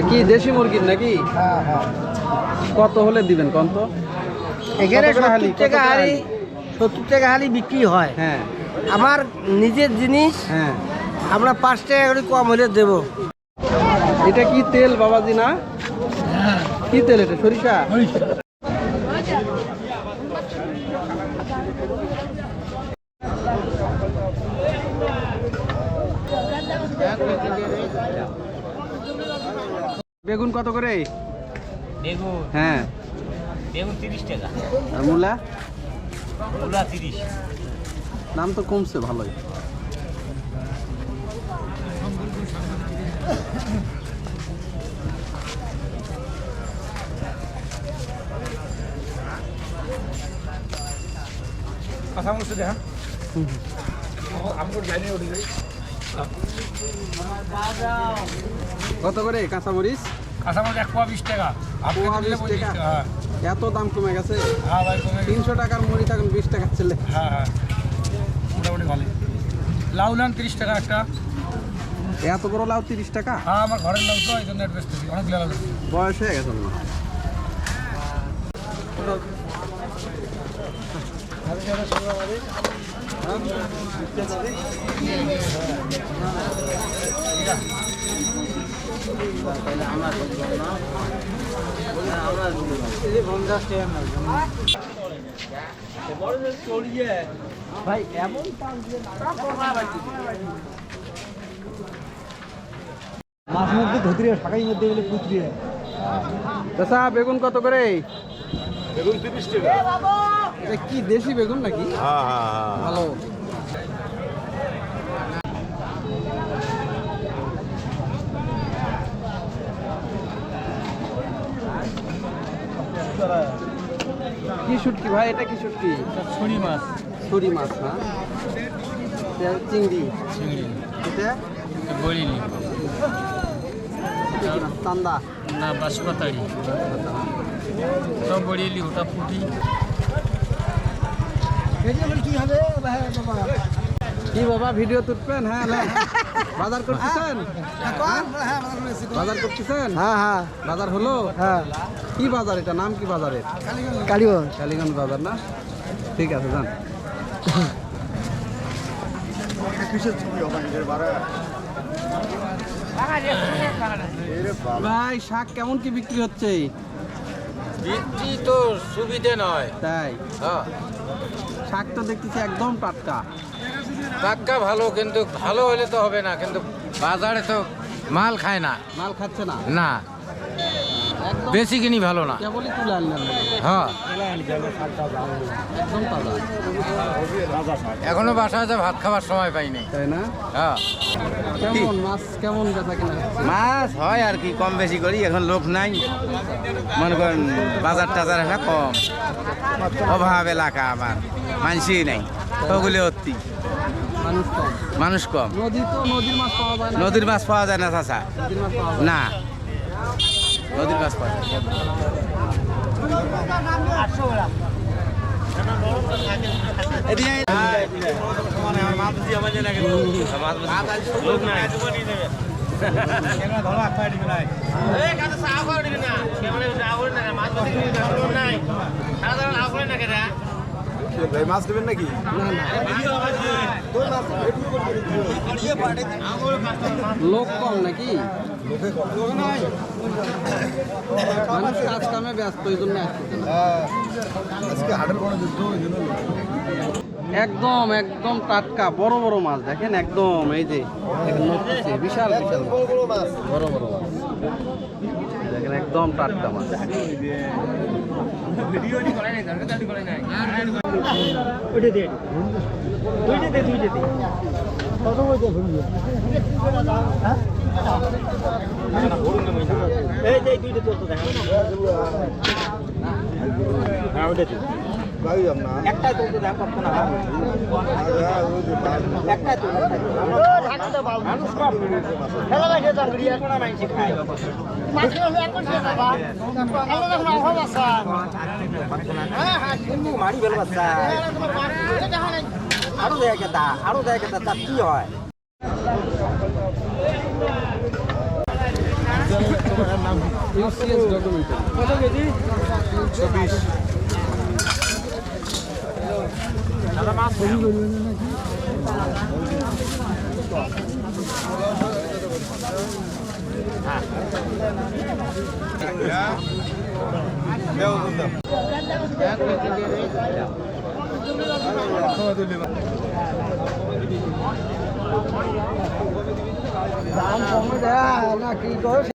কি দেশি মুরগির নাকি? হ্যাঁ হ্যাঁ। কত হলে দিবেন কত এখানে? সত্তর টাকা হাড়ি? সত্তর টাকা হালি বিক্রি হয়। হ্যাঁ। আমার নিজের জিনিস হ্যাঁ। আমরা পাঁচ টাকা করে কম হলে দেবো। এটা কি তেল বাবাজি না? কি তেল এটা? সরিষা। বেগুন কত করে? বেগুন? হ্যাঁ। বেগুন তিরিশ টাকা। আর মূলা? মূলা তিরিশ। দাম তো কমছে ভালোই। কাঁচামরিচ দেখা কত করে কাঁচামরিচ? কাঁচামরিচ এক পোয়া বিশ টাকা। পোয়া কেজি নিলে 20 পঁচিশ টাকা? হ্যাঁ। এত দাম কমে গেছে? হ্যাঁ ভাই কমে তিনশো টাকার মরিচ এখন বিশ টাকা ছেলে। হ্যাঁ হ্যাঁ। মোটামুটি ভালোই। লাউ নেন তিরিশ টাকা একটা। এত বড় লাউ তিরিশ টাকা? হ্যাঁ আমার ঘরের লাউ তো এই জন্য অনেক লাউ। বয়স হয়ে গেছে না মাছ মধ্যে শাকাই মধ্যে গেলে পুতরিয়ে চাচা বেগুন কত করে? বেগুন তিরিশ টাকা। এটা কি দেশি বেগুন নাকি? হ্যাঁ হ্যাঁ হ্যাঁ। ভালো। কি শুটকি ভাই এটা কি শুটকি? ছুরি মাছ। ছুরি মাছ না? চিংড়ি। চিংড়ি। এটা? বলিনি? চান্দা না বাঁশপাতাড়ি সব বড়িয়েলি ওটা পুঁটি। কি বাবা। ভিডিও তুলবেন হ্যাঁ না বাজার করতেছেন? বাজার করতেছেন? হ্যাঁ হ্যাঁ। বাজার হলো? হ্যাঁ। কি বাজার এটা? নাম কি বাজারের? কালীগঞ্জ। কালীগঞ্জ। বাজার না? ঠিক আছে যান। ভাই শাক কেমন কি বিক্রি হচ্ছে? বৃত্তি তো সুবিধে নয়। তাই? হ্যাঁ। শাক তো দেখতেছি একদম টাটকা। টাটকা ভালো কিন্তু ভালো হলে তো হবে না কিন্তু বাজারে তো মাল খায় না। মাল খাচ্ছে না? না। বেশি কিনি ভালো না। হ্যাঁ। এখনও বাসায় যে ভাত খাবার সময় পাইনি। তাই না? হ্যাঁ। মাছ হয় আর কি কম বেশি করি এখন লোক নাই। মনে করেন বাজার টাজার একটা কম। অভাব এলাকা আমার মানুষই নাই ওগুলি অতি। মানুষ কম। মানুষ কম। নদী তো নদীর মাছ পাওয়া যায় না। নদীর মাছ পাওয়া যায় না চাচা। নদীর গাছ পাওয়া যায় ভাই? মাছ দেবেন নাকি? লোক কম নাকি? মানুষ কাজ কামে ব্যস্ত এই জন্য একদম একদম টাটকা বড় বড় মাছ। দেখেন একদম এই যে বিশাল বিশাল মাছ। বড় বড় মাছ। দেখেন একদম টাটকা মাছ। ওইটা দে দুইটা দে দুইটা দে কত বইতে ভুলবি এই যে দুইটা দেখা হ্যাঁ ওইটা দে একটা তোর তো দেখা পাবো না একটা তো মানুষ কম। খেলা লাগে তো কোনা মাইছে খায় মারি বেল বাচ্চা আরও দেয় কেতা আরও দেয় কেতা তার কি হয়? UCS documentary. কত কেজি? চব্বিশ। দাম কমে দেয় না কি করো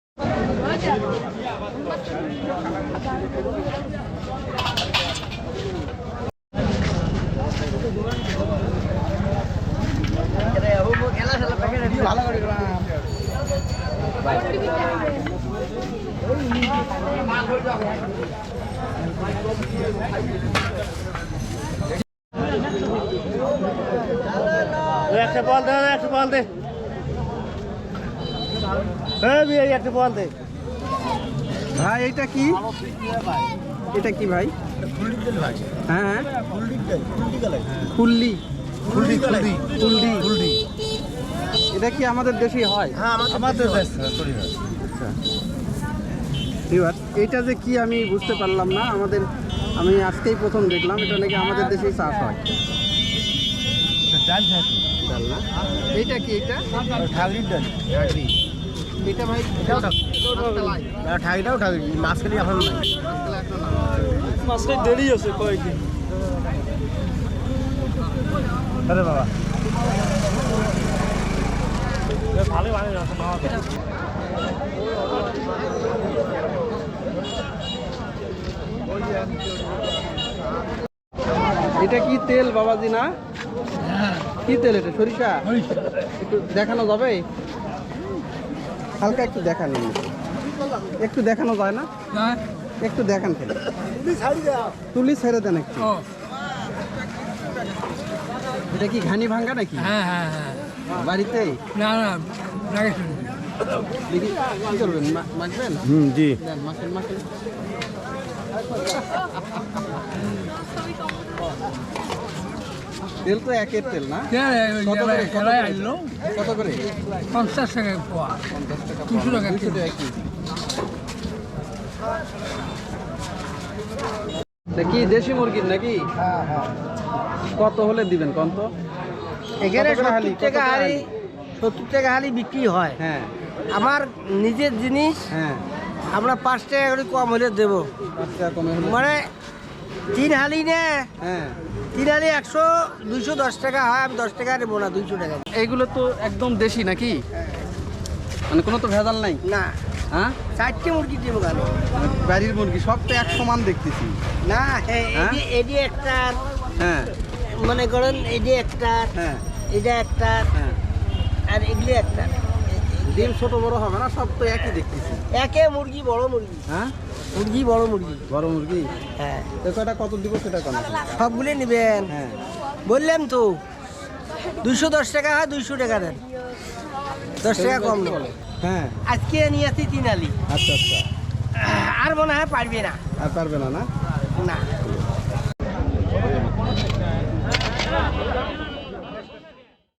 ভালো করে একটা বল দে একটা বল দে। হ্যাঁ একটা বল দে। ভাই এটা কি? এটা কি ভাই? হ্যাঁ হ্যাঁ। ফুল্লি ফুলডি। ফুলডি। এটা কি আমাদের দেশে হয়? আমাদের দেশ। এবার এটা যে কি আমি বুঝতে পারলাম না আমাদের আমি আজকেই প্রথম দেখলাম এটা নাকি আমাদের দেশেই চাষ হয়। ডাল না? এইটা কি এটা? ঠাগরির ডাল ঘাগরি। এটা ভাই ঠাগরিটাও ঠাগরি মাছ এখন নাই। দেরি আছে কয়েকদিন। আরে বাবা। এটা কি তেল বাবাজি না? কি তেল এটা সরিষা? একটু দেখানো যাবে? হালকা একটু দেখান। একটু দেখানো যায় না? একটু দেখান খেলে তুলি ছেড়ে দেন একটু। এটা কি ঘানি ভাঙ্গা নাকি? হ্যাঁ হ্যাঁ হ্যাঁ। বাড়িতে? না না দেখি কি করবেন? মাখবেন? হুম জি। মাখেন মাখেন। তেল তো একের তেল না? কত করে? কত করে? আসলো কত করে? পঞ্চাশ টাকা পোয়া। দুশো টাকা দুশো কেজি। টাকা কেজি। কি দেশি মুরগির নাকি? হ্যাঁ হ্যাঁ। কত হলে দিবেন কত এখানে? সত্তর টাকা হালি? সত্তর টাকা হালি বিক্রি হয়। হ্যাঁ। আমার নিজের জিনিস হ্যাঁ। আমরা পাঁচ টাকা করে কম হলে দেবো। মানে তিন হালি নে হ্যাঁ। তিন হালি একশো দুইশো দশ টাকা হয় আমি দশ টাকা নেব না দুইশো টাকা। এইগুলো তো একদম দেশি নাকি? মানে কোনো তো ভেজাল নাই? না। হ্যাঁ? চারটে মুরগি দেবো কেন মানে বাড়ির মুরগি সব তো এক সমান দেখতেছি। না হ্যাঁ? এডি- এডি একটা হ্যাঁ। মনে করেন এই যে একটা হ্যাঁ। এটা একটা হ্যাঁ। আর এগুলি একটা। ডিম ছোট বড় হবে না সব তো একই দেখতেছি। একে মুরগি বড় মুরগি। হ্যাঁ? মুরগি বড় মুরগি। বড় মুরগি? হ্যাঁ। তো কয়টা কত দিব সেটা কেন। সবগুলি নেবেন। হ্যাঁ। বললাম তো দুইশো দশ টাকা হয় দুইশো টাকা দেন। দশ টাকা কম নেব হ্যাঁ। আজকে নিয়ে আসি তিন আলি। আচ্ছা আচ্ছা। আর মনে হয় পারবে না। আর পারবে না না? না।